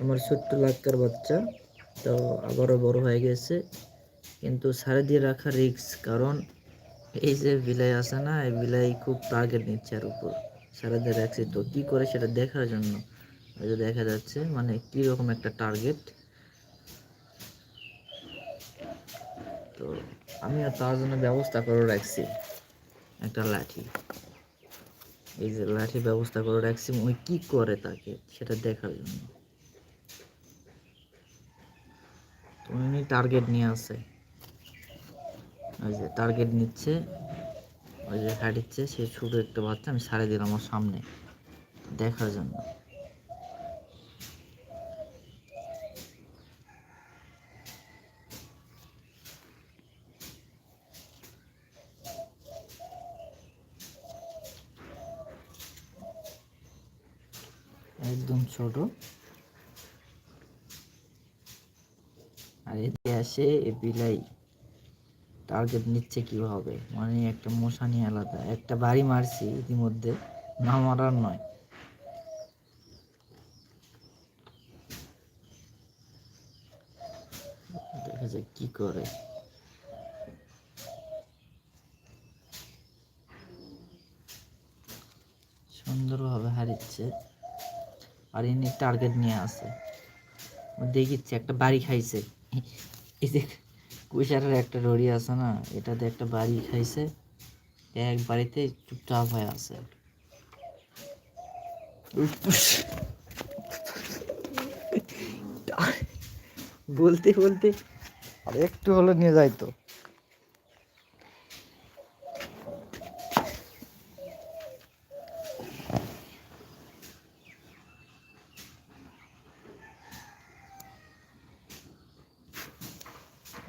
আমার ছোট্ট লাক্কার বাচ্চা, তো আবারও বড় হয়ে গেছে। কিন্তু সারে দিয়ে রাখা রিক্স কারণ এই যে বিলাই আসে না, এই বিলাই খুব টার্গেট নিচ্ছে আর উপর। সারা দিয়ে রাখছি তো কী করে সেটা দেখার জন্য? যে দেখা যাচ্ছে মানে কীরকম একটা টার্গেট তো আমিও তার জন্য ব্যবস্থা করে রাখছি। একটা লাঠি। এই যে লাঠি ব্যবস্থা করে রাখছি, ওই কী করে তাকে সেটা দেখার জন্য তো উনি টার্গেট নিয়ে আসে ওই যে টার্গেট নিচ্ছে, ওই যে হাঁটিচ্ছে, সে ছোটো একটা বাচ্চা, আমি সারে দিলাম আমার সামনে, দেখার জন্য। একদম ছোট। এ বিলাই টার্গেট নিচ্ছে কীভাবে? মানে একটা মশা নিয়ে আলাদা একটা বাড়ি মারছি ইতিমধ্যে, না মারার নয়। দেখা যাক কি করে। সুন্দরভাবে হারিচ্ছে। আর ইনি টার্গেট নিয়ে আসে দেখিচ্ছে, একটা বাড়ি খাইছে। এই যে কুইশারের একটা রড়ি আছে না, এটাতে একটা বাড়ি খাইছে। এক বাড়িতে চুপচাপ হয়ে আছে। বলতে বলতে। আর একটু হলে নিয়ে যাইতো।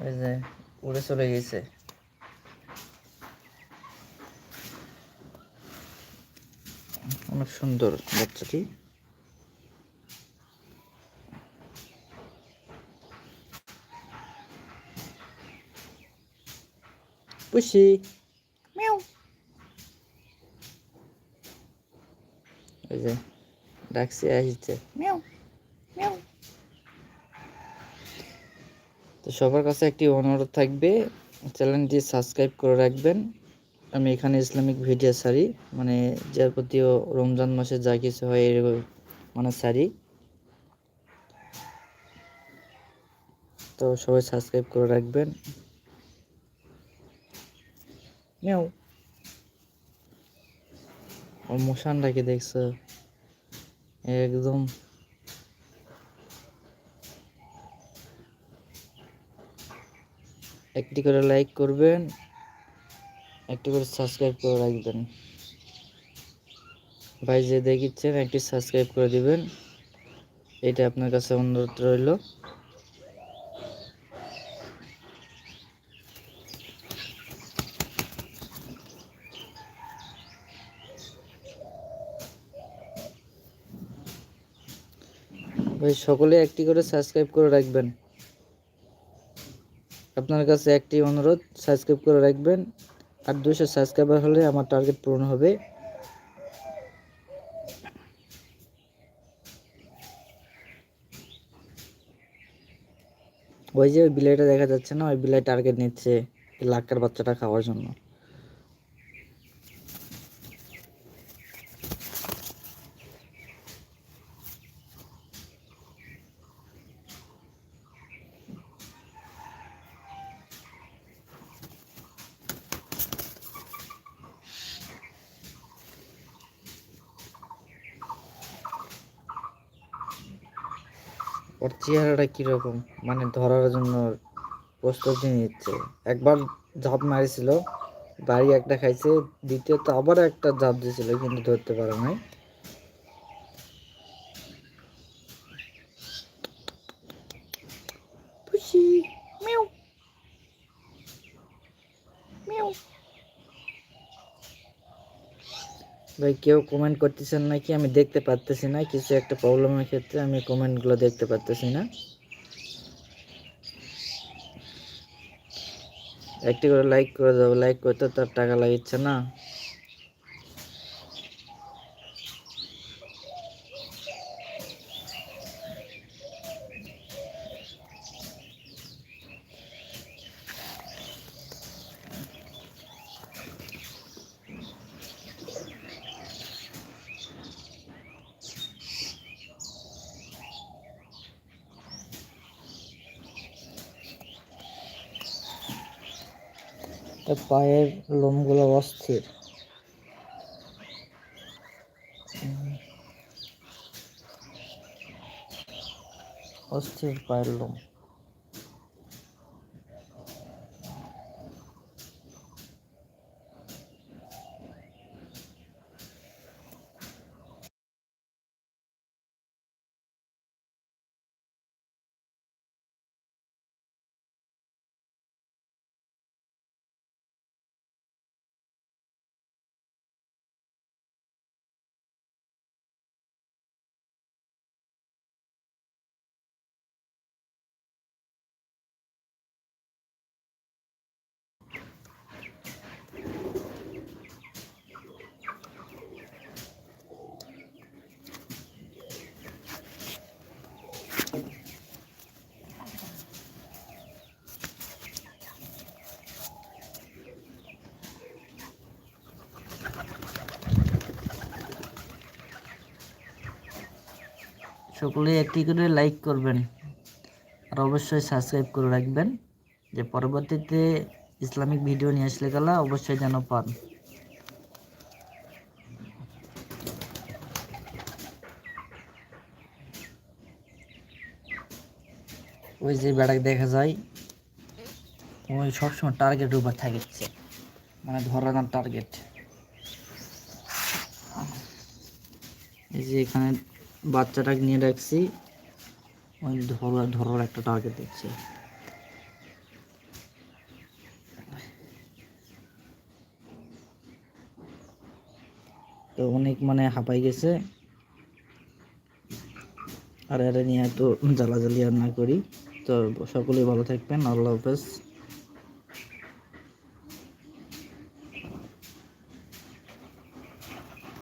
এই যে উড়ে চলে গেছে। অনেক সুন্দর বাচ্চাটি। পুষি। এই যে ডাকছে আসছে। তো সবার কাছে একটি অনুরোধ থাকবে, চ্যানেলটি সাবস্ক্রাইব করে রাখবেন। আমি এখানে ইসলামিক ভিডিও সারি মানে যার প্রতিও রমজান মাসে যা কিছু হয় এরকম মানে সারি। তো সবাই সাবস্ক্রাইব করে রাখবেন। মিয়াও। ওর মশানটাকে দেখছ। একদম একটি করে লাইক করবেন, একটি করে সাবস্ক্রাইব করে রাখবেন। ভাই যে দেখিচ্ছেন, একটি সাবস্ক্রাইব করে দিবেন। এটা আপনার কাছে অনুরোধ রইল। ভাই সকলে একটি করে সাবস্ক্রাইব করে রাখবেন। আপনার কাছে একটি অনুরোধ সাবস্ক্রাইব করে রাখবেন আর দুশো সাবস্ক্রাইবার হলে আমার টার্গেট পূরণ হবে। ওই যে ওই বিলাইটা দেখা যাচ্ছে না, ওই বিলাই টার্গেট নিচ্ছে লাক্কার বাচ্চাটা খাওয়ার জন্য। ওর চেহারাটা কীরকম? মানে ধরার জন্য প্রস্তুতি নিচ্ছে। একবার ঝাঁপ মারিছিল, বাড়ি একটা খাইছে, দ্বিতীয়ত আবার একটা ঝাঁপ দিয়েছিল কিন্তু ধরতে পারে নাই পুষি মিউ মিউ ভাই, কেউ কমেন্ট করতেছেন নাকি? আমি দেখতে পারতেছি না, কিছু একটা প্রবলেমের ক্ষেত্রে আমি কমেন্টগুলো দেখতে পারতেছি না। একটি করে লাইক করে দেবো লাইক করতে তার টাকা লাগিচ্ছে না। পায়ের লোমগুলো অস্থির। অস্থির পায়ের লোম। সকলে একটি করে লাইক করবেন। আর অবশ্যই সাবস্ক্রাইব করে রাখবেন, যে পরবর্তীতে ইসলামিক ভিডিও নিয়ে আসলে গেলা অবশ্যই যেন পান। ওই যে বেড়াক দেখা যায়, ওই সবসময় টার্গেট উপর থাকছে মানে ধরা ধরার টার্গেট এই যে এখানে বাচ্চাটাকে নিয়ে রাখছি ওই ধরার ধরার একটা টার্গেট দিচ্ছে। তো অনেক মানে হাঁপাই গেছে। আর এরা নিয়ে তো জ্বালাজালি আর না করি। তো সকলেই ভালো থাকবেন। আল্লাহ হাফেজ।